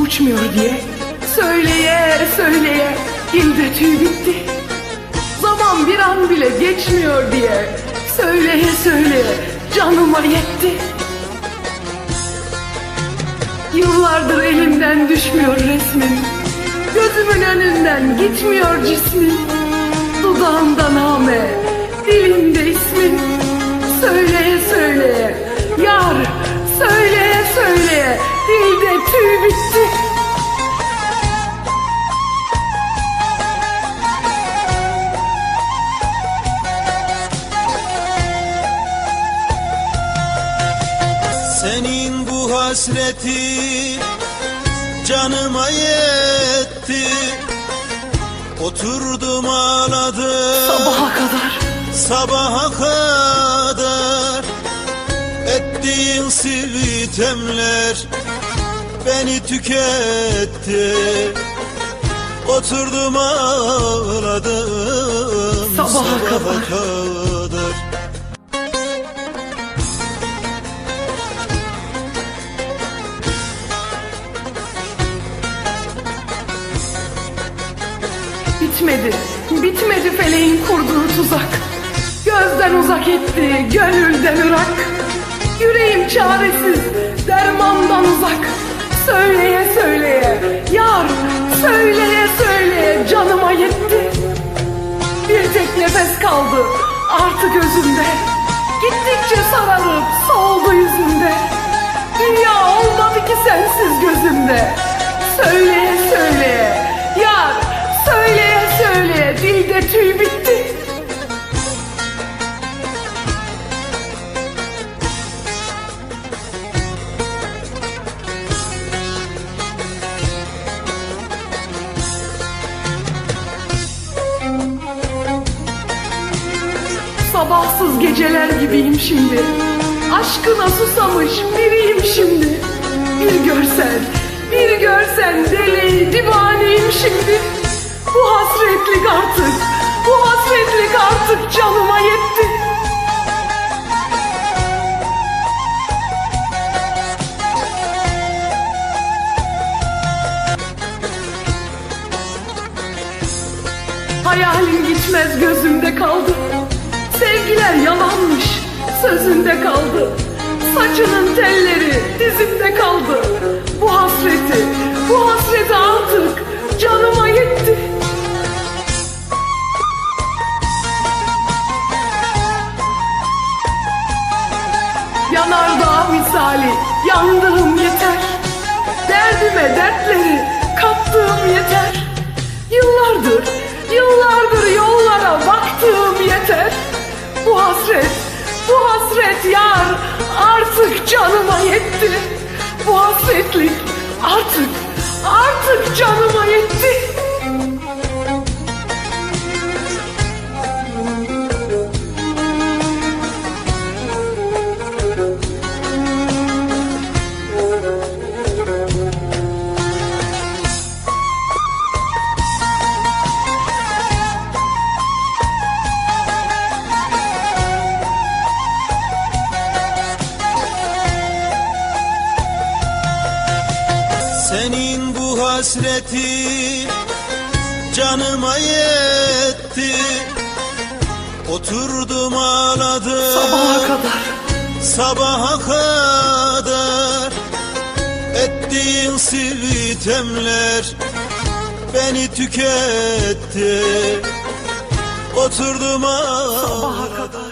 uçmuyor diye. Söyleye söyleye dilde tüy bitti. Zaman bir an bile geçmiyor diye. Söyleye söyleye canıma yetti. Yıllardır elimden düşmüyor resmin Gözümün önünden gitmiyor cismin. Dudağımda name, Senin bu hasreti canıma yetti. Oturdum ağladım. Sabaha kadar. Sabaha kadar. Ettiğin sitemler beni tüketti. Oturdum ağladım. Sabaha kadar. kadar. Bitmedi, bitmedi feleğin kurduğu tuzak. Gözden uzak etti, gönülden ırak. Yüreğim çaresiz, dermandan uzak. Söyleye söyleye, yar Söyleye söyleye canıma yetti. Bir tek nefes kaldı artık özümde Sabahsız geceler gibiyim şimdi. Aşkına susamış biriyim şimdi. Bir görsen, bir görsen deli divaneyim şimdi. Bu hasretlik artık, bu hasretlik artık canıma yetti. Hayalim gitmez gözümde kaldı Sevgiler yalanmış sözünde kaldı. Saçının telleri dizimde kaldı. Bu hasreti, bu hasreti artık canıma yetti. Yanardağ misali yandığım yeter. Derdime dertleri kattığım yeter. Yıllardır, yıllardır yollara artık, artık canıma yetti Senin bu hasreti canıma yetti. Oturdum ağladım. Sabaha kadar. Sabaha kadar. Ettiğin sitemler beni tüketti. Oturdum Sabaha ağladım kadar